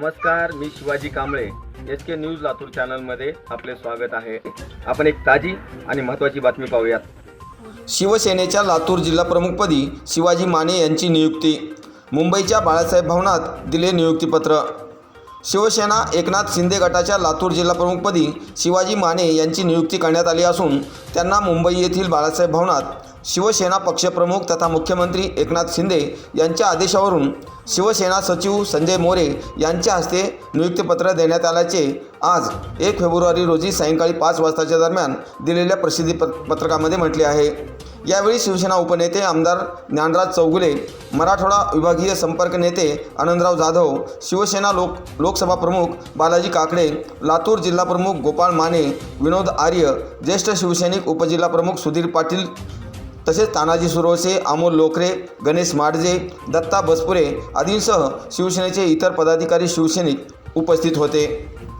नमस्कार मी Shivaji Kamble. S K news Latur चॅनलमध्ये आपले स्वागत आहे. आपण एक ताजी आणि महत्त्वाची बातमी पाहूयात. शिवसेनेच्या लातूर जिल्हाप्रमुखपदी शिवाजी माने यांची नियुक्ती. मुंबईच्या बाळासाहेब भवनात दिले नियुक्तीपत्र. शिवसेना एकनाथ शिंदे गटाच्या लातूर जिल्हाप्रमुखपदी शिवाजी माने यांची नियुक्ती करण्यात आली असून त्यांना मुंबई येथील बाळासाहेब भवनात शिवसेना पक्षप्रमुख तथा मुख्यमंत्री एकनाथ शिंदे यांच्या आदेशावरून शिवसेना सचिव संजय मोरे यांच्या हस्ते नियुक्तीपत्र देण्यात आल्याचे आज एक फेब्रुवारी रोजी सायंकाळी पाच वाजताच्या दरम्यान दिलेल्या प्रसिद्धी पत्रकामध्ये म्हटले आहे. यावेळी शिवसेना उपनेते आमदार ज्ञानराज चौगुले मराठवाडा विभागीय संपर्क नेते आनंदराव जाधव शिवसेना लोक लोकसभा प्रमुख बालाजी काकडे लातूर जिल्हाप्रमुख गोपाळ माने विनोद आर्य ज्येष्ठ शिवसैनिक उपजिल्हाप्रमुख सुधीर पाटील तसेच तानाजी सुरवसे अमोल लोकरे गणेश माडजे दत्ता बसपुरे आदींसह शिवसेनेचे इतर पदाधिकारी शिवसैनिक उपस्थित होते.